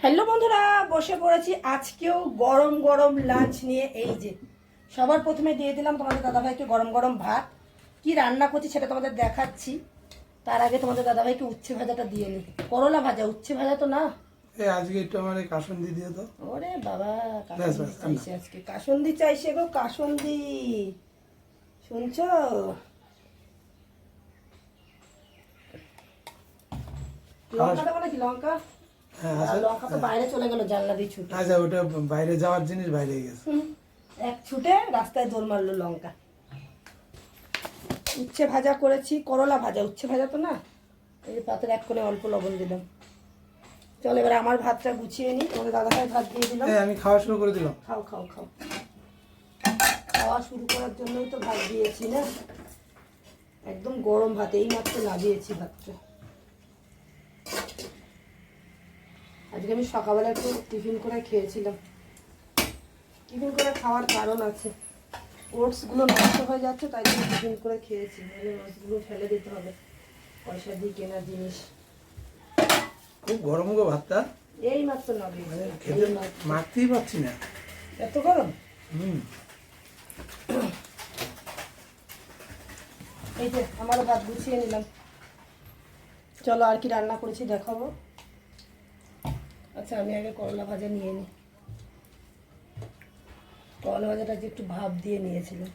Hello বন্ধুরা বসে পড়েছি আজকেও গরম গরম লাঞ্চ নিয়ে। এই যে সবার প্রথমে দিয়ে দিলাম তোমাদের দাদাভাইকে গরম গরম ভাত। কি রান্না করছি সেটা তোমাদের দেখাচ্ছি। তার আগে তোমাদের দাদাভাইকে উচ্ছে ভাজাটা দিয়ে নি। করলা ভাজা উচ্ছে ভাজা তো না? আজকে একটু আমার কাসুন্দি দিয়ে ওরে বাবা কাসন্দি চাইছে আজকে। কাসন্দি চাইছে গো কাসন্দি। শুনছো? লঙ্কা দেবো নাকি লঙ্কা? লঙ্কা তো বাইরে চলে গেল জানলা দিয়ে ছুটে। আচ্ছা ওটা বাইরে যাওয়ার জিনিস বাইরে গেছে। এক ছুটে রাস্তায় দোল মারলো লঙ্কা। উচ্ছে ভাজা করেছি করলা ভাজা উচ্ছে ভাজা তো না? এই পাতের এক করে অল্প লবণ দিলাম। চল এবার আমার ভাতটা গুছিয়ে নিই তোমাদের দাদা ভাই ভাত দিয়ে দিলাম আমি খাওয়া শুরু করে দিলাম। খাও খাও খাও। খাওয়া শুরু করার জন্যই তো ভাত দিয়েছি না? একদম গরম ভাত এই মাত্র লাগিয়েছি ভাতটা। আজকে আমি সকালবেলা একটু টিফিন করে খেয়েছিলাম। টিফিন করে খাওয়ার কারণ আছে। ওটসগুলো নষ্ট হয়ে যাচ্ছে তাই জন্য টিফিন করে খেয়েছি। নাহলে ওটসগুলো ফেলে দিতে হবে পয়সা দিয়ে কেনা জিনিস। খুব গরম গো ভাতটা। এই মাত্র মানে লাগিয়েছি খেতে। মাখতেই পারছি না। এত গরম? হুম। এই যে আমারও ভাত গুছিয়ে নিলাম। চলো আর কি রান্না করেছি দেখাবো। আচ্ছা আমি আগে করলা ভাজা নিয়ে নিই করলা ভাজাটা যে একটু ভাপ দিয়ে নিয়েছিলাম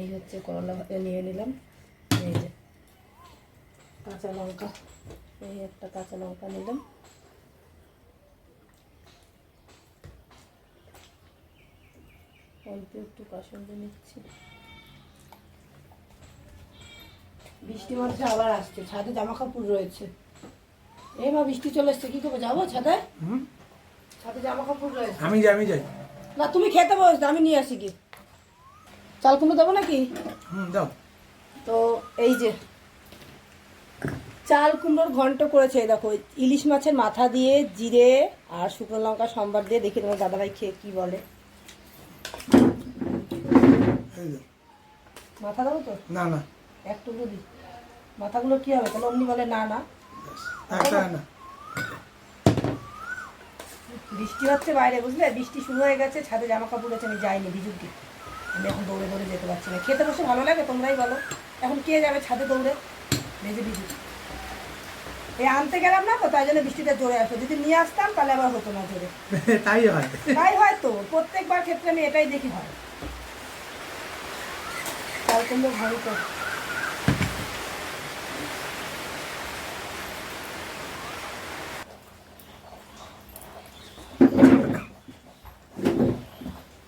এই হচ্ছে করলা ভাজা নিয়ে নিলাম। এই যে কাঁচা লঙ্কা, এই একটা কাঁচা লঙ্কা নিলাম। অল্প একটু কাসন্দ নিচ্ছি বৃষ্টি মধ্যে আবার আসছে, ছাদে জামা কাপড় রয়েছে। এই মা বৃষ্টি চলে এসছে কি করব? যাব ছাদে? হুম। ছাদে জামা কাপড় রয়েছে। আমি যাই আমি যাই। না তুমি খেতে বস আমি নিয়ে আসি কি? চাল কুমড়ো দেবো নাকি? হুম যাও তো এই যে চাল কুমড়োর ঘন্ট করেছে দেখো ইলিশ মাছের মাথা দিয়ে জিরে আর শুকনো লঙ্কা সম্বার দিয়ে দেখি তোমার দাদাভাই খেয়ে কি বলে। মাথা দাও তো? না না। এক টুকরো দিই মাথাগুলো কি হবে? তাহলে অমনি বলে না না। বৃষ্টি হচ্ছে বাইরে বুঝলে? বৃষ্টি শুরু হয়ে গেছে ছাদে জামা কাপড় আছে আমি যাইনি আমি এখন দৌড়ে দৌড়ে যেতে পারছি না। খেতে বসে ভালো লাগে তোমরাই বলো। এখন কে যাবে ছাদে দৌড়ে? ভেজে। এই আনতে গেলাম না তো তাই জন্য বৃষ্টিটা জোরে আসো যদি নিয়ে আসতাম তাহলে আবার হতো না জোরে। তাই হয়। তাই হয়তো প্রত্যেকবার ক্ষেত্রে আমি এটাই দেখি হয় কুমড়ো ভালো তো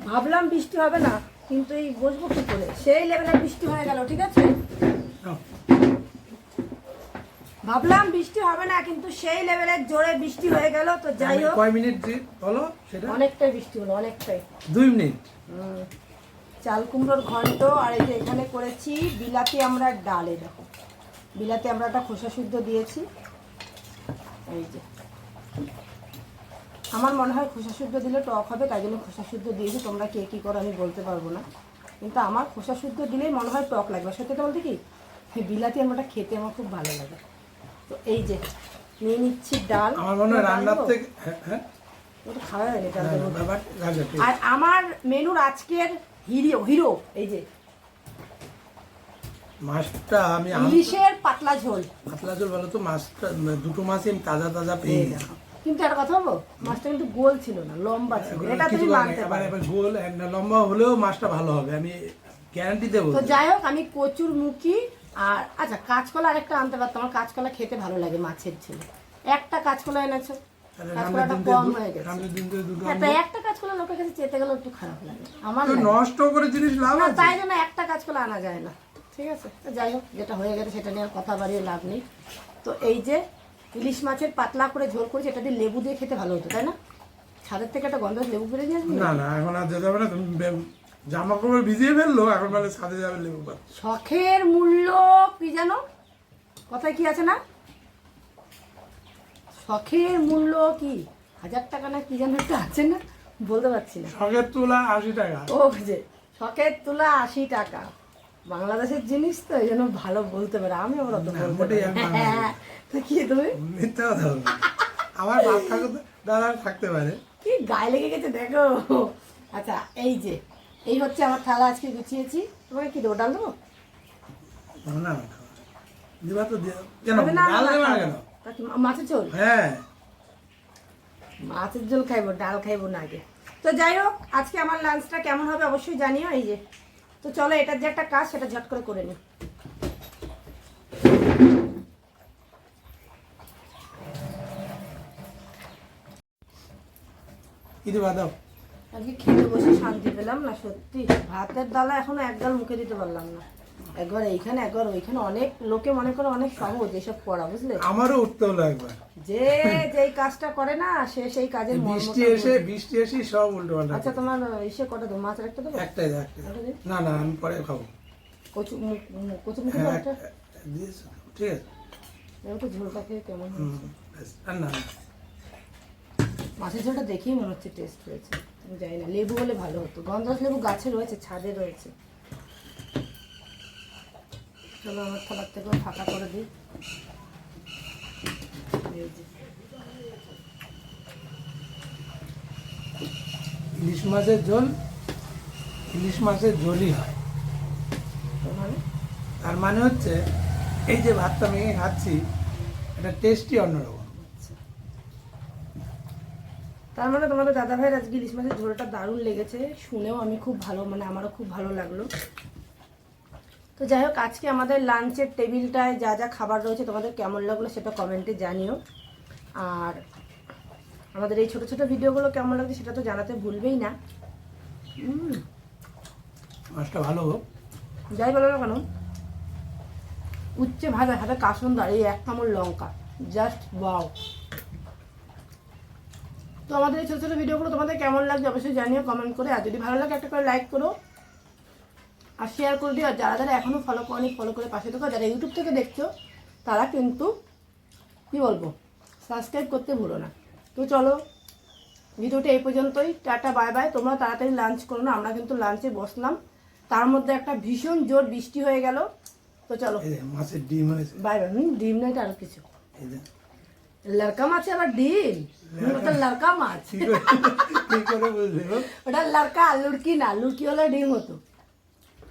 ভাবলাম বৃষ্টি হবে না কিন্তু এই বসবো কি করে? সেই লেভেলের বৃষ্টি হয়ে গেল ঠিক আছে? ভাবলাম বৃষ্টি হবে না কিন্তু সেই লেভেলের জোরে বৃষ্টি হয়ে গেল তো যাই হোক। কয় মিনিট বলো সেটা? অনেকটাই বৃষ্টি হলো অনেকটাই। দুই মিনিট। চাল কুমড়োর ঘন্ট আর এই যে এখানে করেছি বিলাতি আমরা ডালে দেখো। বিলাতি আমরা একটা খোসা শুদ্ধ দিয়েছি। এই যে। আমার মনে হয় খোসা শুদ্ধ দিলে টক হবে তাই জন্য খোসা শুদ্ধ দিয়েছি। তোমরা কে কী করো আমি বলতে পারব না। কিন্তু আমার খোসা শুদ্ধ দিলেই মনে হয় টক লাগবে। সত্যি কথা বলতে কি এই বিলাতি আমরাটা খেতে আমার খুব ভালো লাগে। তো এই যে নিয়ে নিচ্ছি ডাল। আমার মনে হয় রান্নার থেকে হ্যাঁ ওটা খাওয়া হয়নি ডাল আর আমার মেনুর আজকের হিরো হিরো এই যে। মাছটা আমি ইলিশের পাতলা ঝোল। পাতলা ঝোল বলো তো মাছটা দুটো মাছই আমি তাজা তাজা পেয়ে গেছি কিন্তু একটা কথা বলব? মাছটা কিন্তু গোল ছিল না লম্বা ছিল। এটা তুমি মানতে পারো। গোল লম্বা হলেও মাছটা ভালো হবে আমি গ্যারান্টি দেবো। তো যাই হোক আমি কচুর মুখি আর আচ্ছা কাঁচকলা আরেকটা আনতে পারতাম আমার কাঁচকলা খেতে ভালো লাগে মাছের ছিল একটা কাঁচকলা এনেছো তাহলে কাঁচকলাটা কম হয়ে গেছে। হ্যাঁ, একটা কাঁচকলা লোকের কাছে চেতে গেলে একটু খারাপ লাগে। আমার নষ্ট করে জিনিস লাভ না, তাই জন্য একটা কাঁচকলা আনা যায় না। ঠিক আছে? তো যাই হোক যেটা হয়ে গেছে সেটা নিয়ে আর কথা বাড়িয়ে লাভ নেই। তো এই যে ইলিশ মাছের পাতলা করে ঝোল করেছে এটা দিয়ে লেবু দিয়ে খেতে ভালো হতো তাই না? ছাদের থেকে একটা গন্ধ লেবু নিয়ে আসবি? না না এখন আর যেতে হবে না তুমি জামা কাপড় ভিজিয়ে ফেলল এখন বলে ছাদে যাবে লেবু পাতা। শখের মূল্য কি জানো? কথায় কি আছে না? শখের মূল্য কি? হাজার টাকা না কি যেন একটা আছে না? বলতে পারছি না। শখের তুলা আশি টাকা। ও যে শখের তুলা আশি টাকা। বাংলাদেশের জিনিস তো এই জন্য ভালো বলতে পারে। আমি ওরা তো। হ্যাঁ, তো তুমি? মিথ্যা কথা বলব। আমার বাপ ঠাকুর দাদা থাকতে পারে। কি গায়ে লেগে গেছে দেখো। আচ্ছা এই যে এই হচ্ছে আমার থালা আজকে গুছিয়েছি। তোমাকে কি দেবো ডাল দেবো না দিবা তো কেন ডাল দেবে না কেন? তা কি মা- মাছের ঝোল? হ্যাঁ। মাছের ঝোল খাইবো ডাল খাইবো না আগে। তো যাই হোক আজকে আমার লাঞ্চটা কেমন হবে অবশ্যই জানিও এই যে। তো চলো এটার যে একটা কাজ সেটা ঝট করে করে নিই। কি দিবা দাও? আজকে খেতে বসে শান্তি পেলাম না সত্যি। ভাতের ডালা এখনও একগাল মুখে দিতে পারলাম না। একবার এইখানে একবার ওইখানে। অনেক লোকে মনে করে অনেক সহজ এসব করা বুঝলে? আমারও উঠতে হলো একবার যে যেই কাজটা করে না সে সেই কাজের বৃষ্টি এসে বৃষ্টি এসে সব উল্টো পাল্টা আচ্ছা তোমার ইসে কটা দেবো মাছের একটা দেবো? একটাই দাও, একটাই না না আমি পরে খাব। কচু কচু মুখে হ্যাঁ? ঠিক আছে। এবার ঝোলটা খেয়ে কেমন হয়েছে। না না। মাছের ঝোলটা দেখেই মনে হচ্ছে টেস্ট হয়েছে। আমি জানি না লেবু হলে ভালো হতো। গন্ধরাজ লেবু গাছে রয়েছে ছাদে রয়েছে। চলো আমার থালার থেকেও ফাঁকা করে দিই। ইলিশ মাছের ঝোল ইলিশ মাছের ঝোলই হয়। তো মানে? তার মানে হচ্ছে এই যে ভাতটা মেখে খাচ্ছি এটা টেস্টই অন্যরকম। তার মানে তোমাদের দাদা ভাইয়ের আজকে ইলিশ মাছের ঝোলটা দারুণ লেগেছে। শুনেও আমি খুব ভালো মানে আমারও খুব ভালো লাগল। তো যাই হোক আজকে আমাদের লাঞ্চের টেবিলটায় যা যা খাবার রয়েছে তোমাদের কেমন লাগল সেটা কমেন্টে জানিও। আর আমাদের এই ছোট ছোট ভিডিওগুলো কেমন লাগছে সেটা তো জানাতে ভুলবেই না। মাছটা ভালো যাই বলো না কেন উচ্চে ভাজা হাতে কাসন দাঁড়িয়ে এক কামড় লঙ্কা। জাস্ট বাও তো আমাদের এই ছোটো ছোটো ভিডিওগুলো তোমাদের কেমন লাগছে অবশ্যই জানিও কমেন্ট করে। আর যদি ভালো লাগে একটা করে লাইক করো। আর শেয়ার করে দিও। আর যারা যারা এখনও ফলো করনি ফলো করে পাশে থাকো যারা ইউটিউব থেকে দেখছ তারা কিন্তু কী বলব সাবস্ক্রাইব করতে ভুলো না। তো চলো ভিডিওটা এই পর্যন্তই। টাটা বাই বাই তোমরা তাড়াতাড়ি লাঞ্চ করো না আমরা কিন্তু লাঞ্চে বসলাম। তার মধ্যে একটা ভীষণ জোর বৃষ্টি হয়ে গেল। তো চলো। মাছের ডিম হয়েছে। বাই বাই ডিম নয় এটা আরও কিছু। লড়কা মাছ আবার ডিম ওটা লড়কা মাছ কি করে বুঝলে? ওটা লড়কা লুড়কি না লুড়কি হলে ডিম হতো